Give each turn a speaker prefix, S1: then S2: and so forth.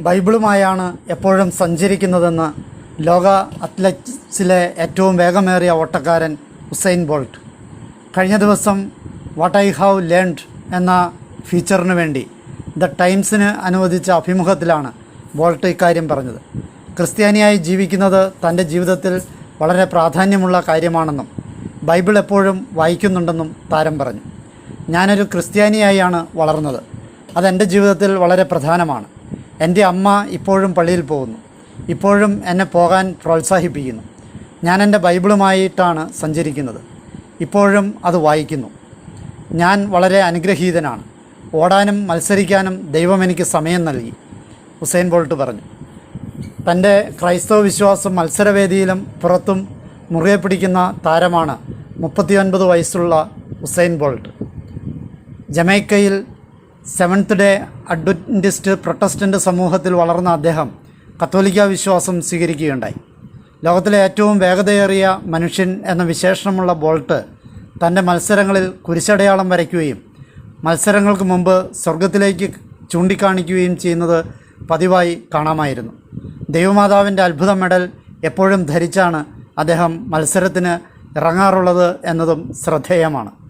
S1: ബൈബിളുമായാണ് എപ്പോഴും സഞ്ചരിക്കുന്നതെന്ന് ലോക അത്ലറ്റിക്സിലെ ഏറ്റവും വേഗമേറിയ ഓട്ടക്കാരൻ ഉസൈൻ ബോൾട്ട്. കഴിഞ്ഞ ദിവസം വാട്ട് ഐ ഹാവ് ലേൺഡ് എന്ന ഫീച്ചറിന് വേണ്ടി ദ ടൈംസിന് അനുവദിച്ച അഭിമുഖത്തിലാണ് ബോൾട്ട് ഇക്കാര്യം പറഞ്ഞത്. ക്രിസ്ത്യാനിയായി ജീവിക്കുന്നത് തന്റെ ജീവിതത്തിൽ വളരെ പ്രാധാന്യമുള്ള കാര്യമാണെന്നും ബൈബിൾ എപ്പോഴും വായിക്കുന്നുണ്ടെന്നും താരം പറഞ്ഞു. ഞാനൊരു ക്രിസ്ത്യാനിയായാണ് വളർന്നത്. അതെന്റെ ജീവിതത്തിൽ വളരെ പ്രധാനമാണ്. എന്റെ അമ്മ ഇപ്പോഴും പള്ളിയിൽ പോകുന്നു. ഇപ്പോഴും എന്നെ പോകാൻ പ്രോത്സാഹിപ്പിക്കുന്നു. ഞാൻ എന്റെ ബൈബിളുമായിട്ടാണ് സഞ്ചരിക്കുന്നത്. ഇപ്പോഴും അത് വായിക്കുന്നു. ഞാൻ വളരെ അനുഗ്രഹീതനാണ്. ഓടാനും മത്സരിക്കാനും ദൈവം എനിക്ക് സമയം നൽകി ഹുസൈൻ ബോൾട്ട് പറഞ്ഞു. തന്റെ ക്രൈസ്തവ വിശ്വാസം മത്സരവേദിയിലും പുറത്തും മുറുകെ പിടിക്കുന്ന താരമാണ് മുപ്പത്തിയൊൻപത് വയസ്സുള്ള ഹുസൈൻ ബോൾട്ട്. ജമൈക്കയിൽ സെവൻത്ത് ഡേ അഡ്വന്റിസ്റ്റ് പ്രൊട്ടസ്റ്റന്റ് സമൂഹത്തിൽ വളർന്ന അദ്ദേഹം കത്തോലിക്ക വിശ്വാസം സ്വീകരിക്കുകയുണ്ടായി. ലോകത്തിലെ ഏറ്റവും വേഗതയേറിയ മനുഷ്യൻ എന്ന വിശേഷണമുള്ള ബോൾട്ട് തന്റെ മത്സരങ്ങളിൽ കുരിശടയാളം വരയ്ക്കുകയും മത്സരങ്ങൾക്ക് മുമ്പ് സ്വർഗത്തിലേക്ക് ചൂണ്ടിക്കാണിക്കുകയും ചെയ്യുന്നത് പതിവായി കാണാമായിരുന്നു. ദൈവമാതാവിന്റെ അത്ഭുത മെഡൽ എപ്പോഴും ധരിച്ചാണ് അദ്ദേഹം മത്സരത്തിന് ഇറങ്ങാറുള്ളത് എന്നതും ശ്രദ്ധേയമാണ്.